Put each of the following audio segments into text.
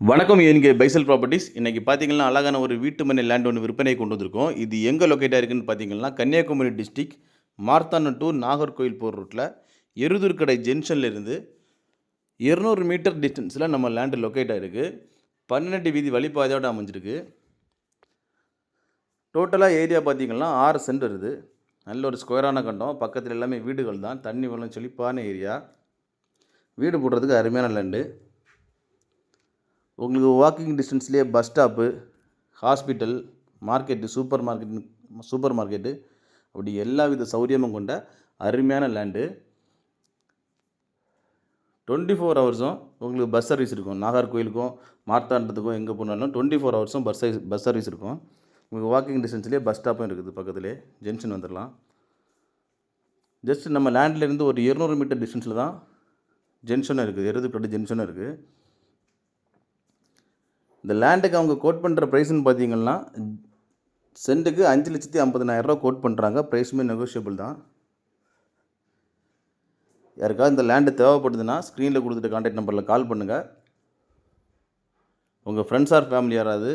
வணக்கம் என்கே பைசல் ப்ராப்பர்ட்டிஸ் இன்றைக்கி பார்த்தீங்கன்னா அழகான ஒரு வீட்டு மனை லேண்ட் ஒன்று விற்பனை கொண்டு வந்திருக்கோம். இது எங்கே லொக்கேட்டாக இருக்குன்னு பார்த்தீங்கன்னா கன்னியாகுமரி டிஸ்ட்ரிக் மார்த்தாண்டம் டு நாகர்கோயில் போர் ரூட்டில் எருதூர்கடை ஜென்ஷன்லேருந்து இருநூறு மீட்டர் டிஸ்டன்ஸில் நம்ம லேண்டு லொக்கேட்டாக இருக்குது பன்னெண்டு வீதி வழிபாதையோடு அமைஞ்சிருக்கு. டோட்டலாக ஏரியா பார்த்தீங்கன்னா ஆறு சென்ட் வருது. நல்ல ஒரு ஸ்கொயரான கண்டம். பக்கத்தில் எல்லாமே வீடுகள் தான். தண்ணி வெள்ளம் செழிப்பான ஏரியா வீடு போடுறதுக்கு அருமையான லேண்டு உங்களுக்கு walking டிஸ்டன்ஸ்லேயே bus stop hospital market supermarket supermarket அப்படி எல்லா வித சௌகரியமும் கொண்ட அருமையான லேண்டு டுவெண்ட்டி ஃபோர் ஹவர்ஸும் உங்களுக்கு பஸ் சர்வீஸ் இருக்கும். நாகர்கோயிலுக்கும் மார்த்தாண்டத்துக்கும் எங்கே போனாலும் டுவெண்ட்டி ஃபோர் ஹவர்ஸும் பஸ் சர்வீஸ் பஸ் சர்வீஸ் இருக்கும். உங்களுக்கு வாக்கிங் டிஸ்டன்ஸ்லேயே பஸ் ஸ்டாப்பும் இருக்குது பக்கத்துலேயே ஜங்ஷன் வந்துடலாம் ஜஸ்ட் நம்ம லேண்ட்லேருந்து ஒரு இருநூறு மீட்டர் டிஸ்டன்ஸில் தான் ஜென்ஷனும் இருக்குது. எருதுக்கட்டு ஜென்ஷனும் இருக்குது இந்த லேண்டுக்கு அவங்க கோட் பண்ணுற ப்ரைஸ்ன்னு பார்த்தீங்கன்னா சென்ட்டுக்கு அஞ்சு லட்சத்தி ஐம்பதினாயிரரூவா கோட் பண்ணுறாங்க ப்ரைஸுமே நெகோஷியபிள் தான். யாருக்காவது இந்த லேண்டு தேவைப்படுதுன்னா ஸ்க்ரீனில் கொடுத்துட்டு காண்டாக்ட் நம்பரில் கால் பண்ணுங்கள் உங்கள் ஃப்ரெண்ட்ஸ் ஆர் ஃபேமிலி யாராவது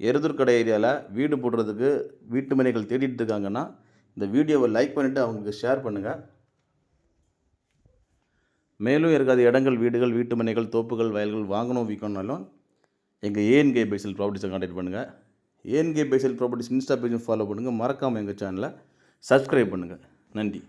எருதூர்கடை ஏரியாவில் வீடு போடுறதுக்கு வீட்டு மனைகள் தேடிட்டு இருக்காங்கன்னா இந்த வீடியோவை லைக் பண்ணிவிட்டு அவங்களுக்கு ஷேர் பண்ணுங்கள் மேலும் இருக்காது இடங்கள் வீடுகள் வீட்டு மனைகள் தோப்புகள் வயல்கள் வாங்கணும் விற்கணும்னாலும் எங்கள் ஏஎன்கே பைசல் ப்ராப்பர்ட்டிஸை காண்டாக்ட் பண்ணுங்கள் ஏஎன்கே பைசல் ப்ராப்பர்ட்டிஸ் இன்ஸ்டா பேஜும் ஃபாலோ பண்ணுங்கள் மறக்காமல் எங்கள் சேனலை சப்ஸ்கிரைப் பண்ணுங்கள் நன்றி.